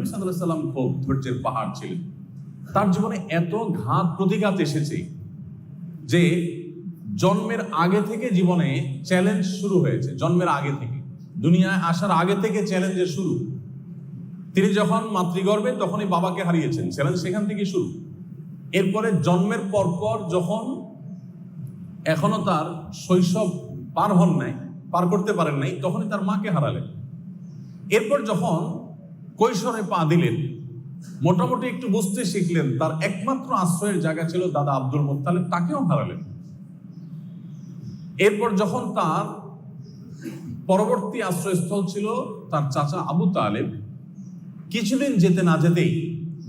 নবী সাল্লাহ সাল্লাম খুব ধৈর্যের পাহাড় ছিলেন। তার জীবনে এত ঘাত প্রতিঘাত এসেছে যে জন্মের আগে থেকে জীবনে চ্যালেঞ্জ শুরু হয়েছে, জন্মের আগে থেকে। দুনিয়ায় আসার আগে থেকে চ্যালেঞ্জের শুরু। তিনি যখন মাতৃগর্ভে তখনই বাবাকে হারিয়েছেন চ্যালেঞ্জ সেখান থেকে শুরু। এরপরে জন্মের পরপর যখন এখনও তার শৈশব পার হন নাই, পার করতে পারেন নাই, তখনই তার মাকে হারালেন। এরপর যখন কৈশোরে পা দিলেন। মোটামুটি একটু বুঝতে শিখলেন, তার একমাত্র আশ্রয়ের জায়গা ছিল দাদা আব্দুল মোত্তালেব, তাকেও হারালেন। এরপর যখন তার পরবর্তী আশ্রয়স্থল ছিল তার চাচা আবু তালেব, কিছুদিন যেতে না যেতেই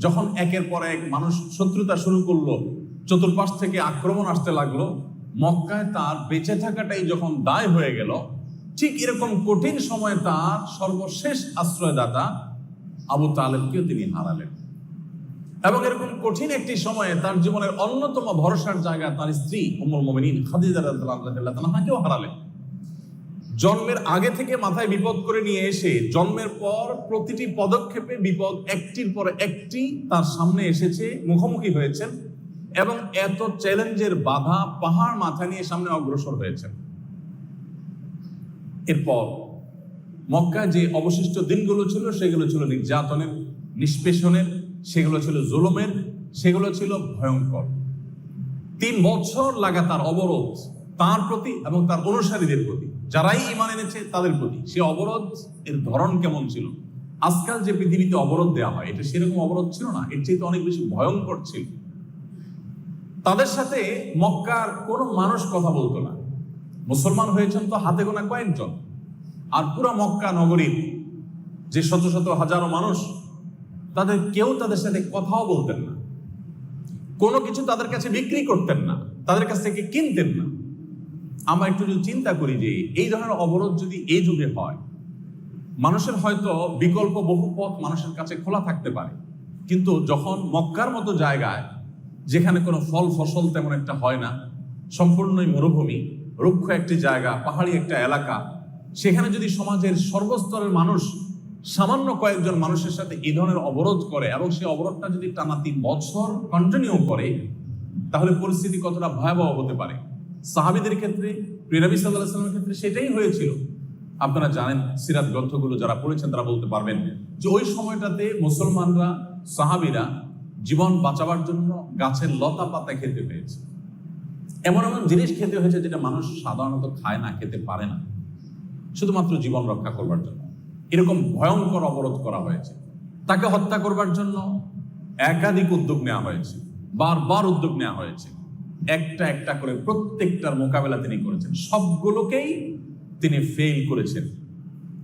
যখন একের পর এক মানুষ শত্রুতা শুরু করল, চতুর্পাশ থেকে আক্রমণ আসতে লাগল, মক্কায় তার বেঁচে থাকাটাই যখন দায় হয়ে গেল, ঠিক এরকম কঠিন সময়ে তার সর্বশেষ আশ্রয়দাতা আবু তালেবকেও তিনি হারালেন। এবং এরকম কঠিন একটি সময়ে তার জীবনের অন্যতম ভরসার জায়গা তার স্ত্রী উমুল মোমিনিন খাদিজা তাআলাকেও হারালেন। জন্মের আগে থেকে মাথায় বিপদ করে নিয়ে এসে জন্মের পর প্রতিটি পদক্ষেপে বিপদ একটির পর একটি তার সামনে এসেছে, মুখোমুখি হয়েছেন এবং এত চ্যালেঞ্জের বাধা পাহাড় মাথা নিয়ে সামনে অগ্রসর হয়েছেন। এরপর মক্কা যে অবশিষ্ট দিনগুলো ছিল, সেগুলো ছিল নির্যাতনের, নিষ্পেষণের, সেগুলো ছিল জুলুমের, সেগুলো ছিল ভয়ঙ্কর। তিন বছর লাগাতার অবরোধ তার প্রতি এবং তার অনুসারীদের প্রতি। যারাই ইমান এনেছে, তাদের প্রতি। সে অবরোধ, এর ধরন কেমন ছিল? আজকাল যে পৃথিবীতে অবরোধ দেওয়া হয়, এটা সেরকম অবরোধ ছিল না, এর চেয়ে অনেক বেশি ভয়ঙ্কর ছিল। তাদের সাথে মক্কার কোনো মানুষ কথা বলতো না। মুসলমান হয়েছেন তো হাতে গোনা কয়েকজন। আর পুরা মক্কা নগরীর যে শত শত হাজারো মানুষ, তাদের কেউ তাদের সাথে কথাও বলতেন না। কোনো কিছু তাদের কাছে বিক্রি করতেন না, তাদের কাছ থেকে কিনতেন না। আমরা একটু যদি চিন্তা করি যে এই ধরনের অবরোধ যদি এই যুগে হয়, মানুষের হয়তো বিকল্প বহু পথ মানুষের কাছে খোলা থাকতে পারে। কিন্তু যখন মক্কার মতো জায়গায়, যেখানে কোনো ফল ফসল তেমন একটা হয় না, সম্পূর্ণই মরুভূমি, রুক্ষ একটি জায়গা, পাহাড়ি একটা এলাকা সেখানে যদি সমাজের সর্বস্তরের মানুষ সামান্য কয়েকজন মানুষের সাথে এই ধরনের অবরোধ করে এবং সেই অবরোধটা যদি টানা তিন বছর কন্টিনিউ করে, তাহলে পরিস্থিতি কতটা ভয়াবহ হতে পারে? সাহাবিদের ক্ষেত্রে প্রিনবী সাল্লাহ সাল্লামের ক্ষেত্রে সেটাই হয়েছিল। আপনারা জানেন, সিরাত গ্রন্থগুলো যারা পড়েছেন তারা বলতে পারবেন যে ওই সময়টাতে মুসলমানরা, সাহাবিরা জীবন বাঁচাবার জন্য গাছের লতা পাতা খেতে পেয়েছে। এমন এমন জিনিস খেতে হয়েছে যেটা মানুষ সাধারণত খায় না, খেতে পারে না। শুধুমাত্র জীবন রক্ষা করবার জন্য। এরকম ভয়ঙ্কর অবরোধ করা হয়েছে। তাকে হত্যা করবার জন্য একাধিক উদ্যোগ নেওয়া হয়েছে। বারবার উদ্যোগ নেওয়া হয়েছে। একটা একটা করে প্রত্যেকটার মোকাবেলা তিনি করেছেন। সবগুলোকেই তিনি ফেল করেছেন।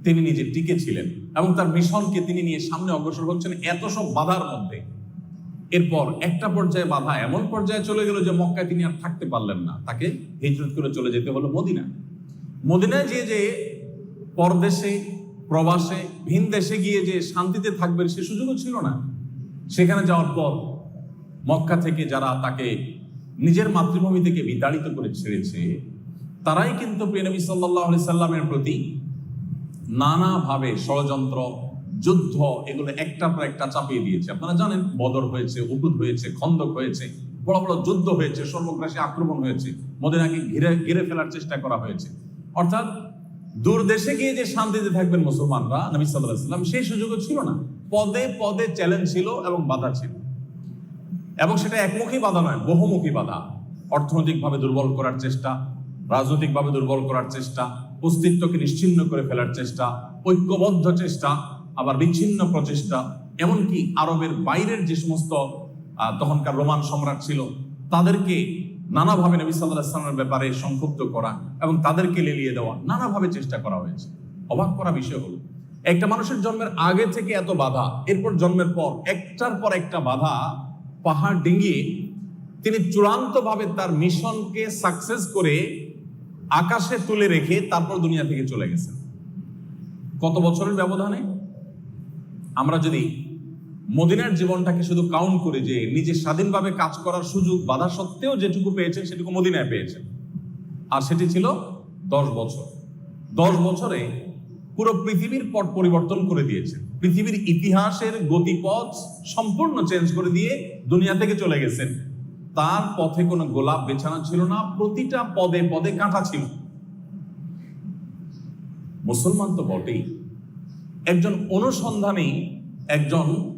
তিনি নিজে টিকে ছিলেন এবং তার মিশনকে তিনি নিয়ে সামনে অগ্রসর হচ্ছেন এত সব বাধার মধ্যে। এরপর একটা পর্যায়ে বাধা এমন পর্যায়ে চলে গেল যে মক্কায় তিনি আর থাকতে পারলেন না। তাকে হিজরত করে চলে যেতে হলো মদিনা মদিনায় যে যে পরদেশে, প্রবাসে, ভিন দেশে গিয়ে যে শান্তিতে থাকবেন সে সুযোগও ছিল না। সেখানে যাওয়ার পর মক্কা থেকে যারা তাকে নিজের মাতৃভূমি থেকে বিতাড়িত করে ছেড়েছে, তারাই কিন্তু প্রিয়নবী সাল্লাহ সাল্লামের প্রতি নানাভাবে ষড়যন্ত্র, যুদ্ধ, এগুলো একটার পর একটা চাপিয়ে দিয়েছে। আপনারা জানেন, বদর হয়েছে, উহুদ হয়েছে, খন্দক হয়েছে, বড় বড় যুদ্ধ হয়েছে, সর্বগ্রাসী আক্রমণ হয়েছে, মদিনাকে ঘিরে ঘিরে ফেলার চেষ্টা করা হয়েছে। অর্থাৎ দূর দেশে গিয়ে যে শান্তিতে থাকবেন মুসলমানরা, নবী সাল্লাহ সাল্লাম সেই সুযোগও ছিল না। পদে পদে চ্যালেঞ্জ ছিল এবং বাধা ছিল। এবং সেটা একমুখী বাধা নয়, বহুমুখী বাধা। অর্থনৈতিকভাবে দুর্বল করার চেষ্টা, রাজনৈতিকভাবে দুর্বল করার চেষ্টা, অস্তিত্বকে নিশ্চিন্ন করে ফেলার চেষ্টা, ঐক্যবদ্ধ চেষ্টা, আবার বিচ্ছিন্ন প্রচেষ্টা, এমনকি আরবের বাইরের যে সমস্ত তখনকার রোমান সম্রাট ছিল, তাদেরকে নানাভাবে নবী সাল্লাহ ইসলামের ব্যাপারে সংক্ষুব্ধ করা এবং তাদেরকে লেলিয়ে দেওয়া নানাভাবে চেষ্টা করা হয়েছে। অবাক করা বিষয় হলো, একটা মানুষের জন্মের আগে থেকে এত বাধা, এরপর জন্মের পর, একটার পর একটা বাধা, পাহাড় ডিঙ্গিয়ে তিনি চূড়ান্তভাবে তার মিশনকে সাকসেস করে আকাশে তুলে রেখে তারপর দুনিয়া থেকে চলে গেছেন। কত বছরের ব্যবধানে? আমরা যদি মদিনার জীবনটাকে শুধু কাউন্ট করে যে নিজে স্বাধীনভাবে কাজ করার সুযোগ বাধা সত্ত্বেও যেটুকু পেয়েছেন, সেটুকু মদিনায় পেয়েছেন। আর সেটি ছিল দশ বছর। দশ বছরে পুরো পৃথিবীর পট পরিবর্তন করে দিয়েছেন। পৃথিবীর ইতিহাসের গতিপথ সম্পূর্ণ চেঞ্জ করে দিয়ে দুনিয়া থেকে চলে গেছেন। তার পথে কোনো গোলাপ বেছানো ছিল না, প্রতিটা পদে পদে কাঁটা ছিল। মুসলমান তো বটেই। একজন অনুসন্ধানী, একজন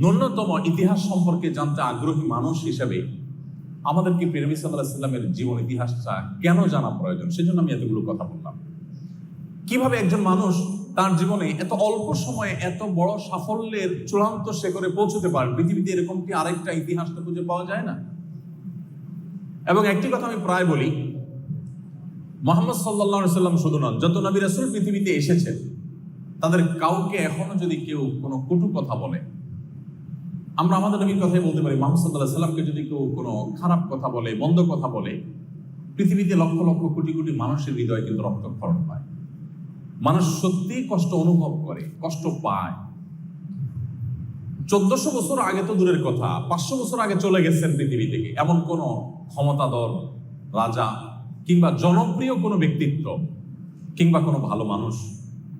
ন্যূনতম ইতিহাস সম্পর্কে জানতে আগ্রহী মানুষ হিসেবে আমাদেরকে প্রেমী সাল্লাহ সাল্লামের জীবন ইতিহাসটা কেন জানা প্রয়োজন? সেজন্য আমি এতগুলো কথা বললাম। কীভাবে একজন মানুষ তার জীবনে এত অল্প সময়ে এত বড় সাফল্যের চূড়ান্ত শেখরে পৌঁছতে পারে, পৃথিবীতে এরকম কি আরেকটা ইতিহাস তো খুঁজে পাওয়া যায় না? এবং একটি কথা আমি প্রায় বলি, মোহাম্মদ সাল্লাহ সাল্লাম শুধু নন, যত নবী রাসুল পৃথিবীতে এসেছেন, তাদের কাউকে এখনও যদি কেউ কোনো কটু কথা বলে আমরা আমাদের নবীর কথাই বলতে পারি, মোহাম্মদ সাল্লাহ সাল্লামকে যদি কেউ কোনো খারাপ কথা বলে মন্দ কথা বলে, পৃথিবীতে লক্ষ লক্ষ কোটি কোটি মানুষের হৃদয় কিন্তু রক্তক্ষরণ পায়। মানুষ সত্যি কষ্ট অনুভব করে, কষ্ট পায়। চোদ্দশো বছর আগে তো দূরের কথা, পাঁচশো বছর আগে চলে গেছেন পৃথিবী থেকে এমন কোন ক্ষমতাধর রাজা কিংবা জনপ্রিয় কোনো ব্যক্তিত্ব কিংবা কোনো ভালো মানুষ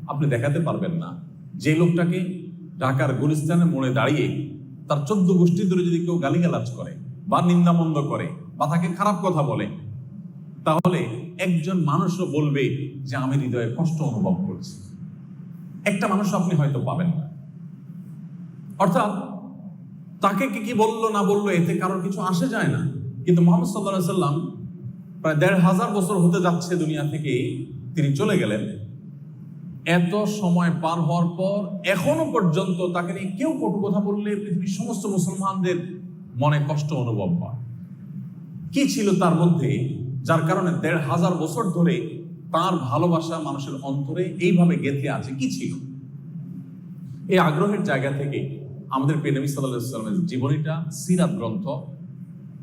আপনি দেখাতে পারবেন না। যে লোকটাকে ঢাকার গুলিস্তানের মোড়ে দাঁড়িয়ে তার চোদ্দ গোষ্ঠী ধরে যদি কেউ গালিগালাজ করে বা নিন্দামন্দ করে বা তাকে খারাপ কথা বলে, তাহলে একজন মানুষও বলবে যে আমি হৃদয়ে কষ্ট অনুভব করছি। একটা মানুষ আপনি হয়তো পাবেন না। অর্থাৎ তাকে কি কি বলল না বলল এতে কারোর কিছু আসে যায় না। কিন্তু মোহাম্মদ সাল্লাহ সাল্লাম প্রায় দেড় হাজার বছর হতে যাচ্ছে দুনিয়া থেকে তিনি চলে গেলেন। এত সময় পার হওয়ার পর এখনও পর্যন্ত তাকে নিয়ে কেউ কটু কথা বললে পৃথিবীর সমস্ত মুসলমানদের মনে কষ্ট অনুভব হয়। কি ছিল তার মধ্যে যার কারণে দেড় হাজার বছর ধরে তার ভালোবাসা মানুষের অন্তরে এইভাবে গেঁথে আছে? কি ছিল? এই আগ্রহের জায়গা থেকে আমাদের সাল্লাহ সাল্লামের জীবনীটা, সিরাত গ্রন্থ,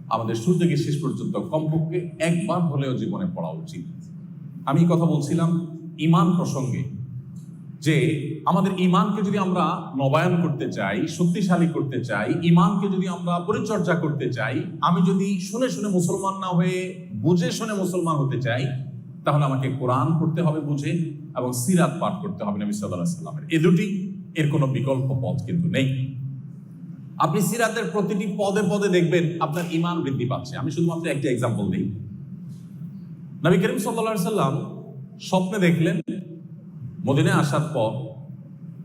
আমাদের শুরু থেকে শেষ পর্যন্ত কমপক্ষে একবার হলেও জীবনে পড়া উচিত। আমি কথা বলছিলাম ইমান প্রসঙ্গে। যে আমাদের ইমানকে যদি আমরা নবায়ন করতে চাই, শক্তিশালী করতে চাই ইমানকে যদি আমরা পরিচর্যা করতে চাই, আমি যদি শুনে শুনে মুসলমান না হয়ে, বুঝে শুনে মুসলমান হতে চাই, তাহলে আমাকে কোরআন পড়তে হবে বুঝে এবং সিরাত পাঠ করতে হবে নবী সাল্লাহ সাল্লামের। এ দুটি, এর কোনো বিকল্প পথ কিন্তু নেই। আপনি সিরাতের প্রতিটি পদে পদে দেখবেন আপনার ইমান বৃদ্ধি পাচ্ছে। আমি শুধুমাত্র একটা এক্সাম্পল দিই। নবী করিম সাল্লা সাল্লাম স্বপ্নে দেখলেন মদিনে আসার পর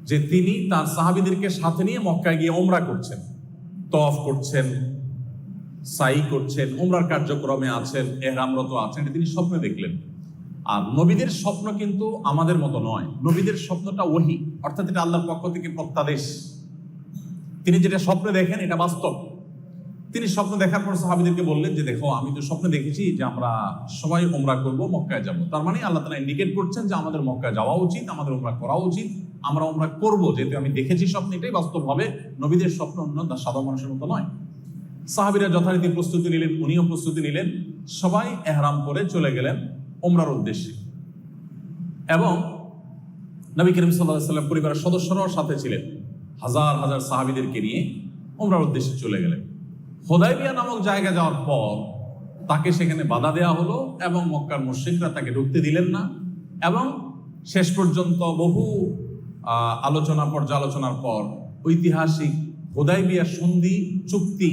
যে তিনি তার সাহাবিদেরকে সাথে নিয়ে মক্কায় গিয়ে ওমরা করছেন তফ করছেন, সাই করছেন ওমরার কার্যক্রমে আছেন, এহরামরত আছেন, এটা তিনি স্বপ্নে দেখলেন। আর নবীদের স্বপ্ন কিন্তু আমাদের মতো নয়। নবীদের স্বপ্নটা ওহি, অর্থাৎ এটা আল্লাহর পক্ষ থেকে প্রত্যাদেশ। তিনি যেটা স্বপ্নে দেখেন, এটা বাস্তব। তিনি স্বপ্ন দেখার পর সাহাবিদেরকে বললেন যে, দেখো, আমি তো স্বপ্নে দেখেছি যে, আমরা সবাই ওমরা করব, মক্কায় যাব। তার মানে আল্লাহ তালা ইন্ডিকেট করছেন যে, আমাদের মক্কায় যাওয়া উচিত, আমাদের ওমরা করা উচিত, আমরা ওমরা করব। যেহেতু আমি দেখেছি স্বপ্ন, এটাই বাস্তব হবে নবীদের স্বপ্ন অন্য সাধারণ মানুষের মতো নয়। সাহাবিরা যথারীতি প্রস্তুতি নিলেন, উনিও প্রস্তুতি নিলেন, সবাই এহরাম করে চলে গেলেন ওমরার উদ্দেশ্যে। এবং নবী করিম সাল্লাহ সাল্লাম পরিবারের সদস্যরাও সাথে ছিলেন, হাজার হাজার সাহাবিদেরকে নিয়ে ওমরার উদ্দেশ্যে চলে গেলেন। হোদাইবিয়া নামক জায়গা যাওয়ার পর তাকে সেখানে বাধা দেওয়া হলো এবং মক্কার মুশ্রিকরা তাকে ঢুকতে দিলেন না এবং শেষ পর্যন্ত বহু আলোচনা পর্যালোচনার পর ঐতিহাসিক হোদাইবিয়া সন্ধি চুক্তি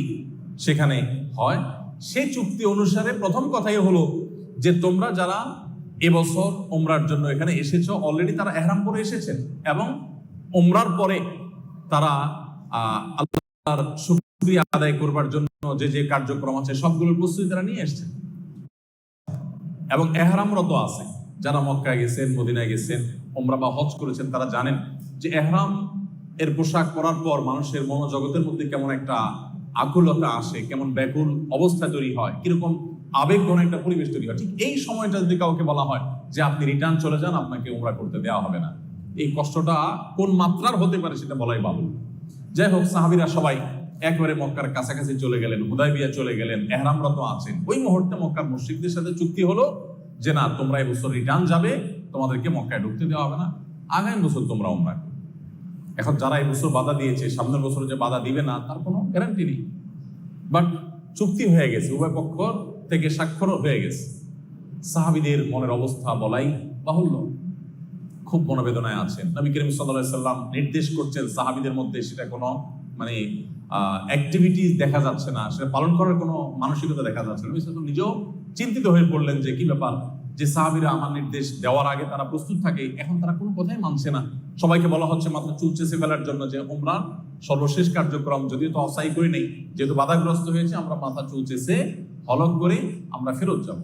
সেখানে হয়। সেই চুক্তি অনুসারে প্রথম কথাই হলো যে তোমরা যারা এবছর ওমরার জন্য এখানে এসেছ অলরেডি তারা এহরাম করে এসেছেন এবং ওমরার পরে তারা আহ, আল্লাহর শুকরিয়া আদায় করবার জন্য যে যে কার্যক্রম আছে, সবগুলোর প্রস্তুতি তারা নিয়ে এসছেন এবং এহরামরত আছে। যারা মক্কায় গেছেন, মদিনায় গেছেন ওমরা বা হজ করেছেন, তারা জানেন যে, এহরাম এর পোশাক পরার পর মানুষের মনোজগতের মধ্যে কেমন একটা আকুলতা আসে, কেমন ব্যাকুল অবস্থা তৈরি হয়, কীরকম আবেগ একটা পরিবেশ তৈরি হয়। ঠিক এই সময়টা যদি কাউকে বলা হয় যে, আপনি রিটার্ন চলে যান, আপনাকে ওমরা করতে দেওয়া হবে না। এই কষ্টটা কোন মাত্রার হতে পারে সেটা বলাই বাবু যাই হোক, সাহাবিরা সবাই একবারে মক্কার কাছাকাছি চলে গেলেন হুদাইবিয়া চলে গেলেন এহরামরত আছেন। ওই মুহূর্তে মক্কার মুশ্রিকদের সাথে চুক্তি হলো যে, না, তোমরা এই বছর রিটার্ন যাবে, তোমাদেরকে মক্কায় ঢুকতে দেওয়া হবে না। আগামী বছর তোমরা ওমরা এখন যারা এই বছর বাধা দিয়েছে, সামনের বছর যে বাধা দিবে না, তার কোনো গ্যারান্টি নেই। বাট চুক্তি হয়ে গেছে, উভয় পক্ষ থেকে স্বাক্ষরও হয়ে গেছে। সাহাবিদের মনের অবস্থা বলাই বাহুল্য। খুব মনোবেদনায় আছেন। নবী করিম সাল্লাহ সাল্লাম নির্দেশ করছেন সাহাবিদের মধ্যে সেটা কোনো মানে অ্যাক্টিভিটিস দেখা যাচ্ছে না, সেটা পালন করার কোনো মানসিকতা দেখা যাচ্ছে না। নবী নিজেও চিন্তিত হয়ে পড়লেন যে, কি ব্যাপার? যে সাহাবিরা আমার নির্দেশ দেওয়ার আগে তারা প্রস্তুত থাকে, এখন তারা কোনো কথাই মানছে না। সবাইকে বলা হচ্ছে মাত্র চুল চেষে ফেলার জন্য যে উমরান সর্বশেষ কার্যক্রম যদিও তো অসাই করি নেই, যেহেতু বাধাগ্রস্ত হয়েছে, আমরা মাথা চুল চেষে হলক করে আমরা ফেরত যাব।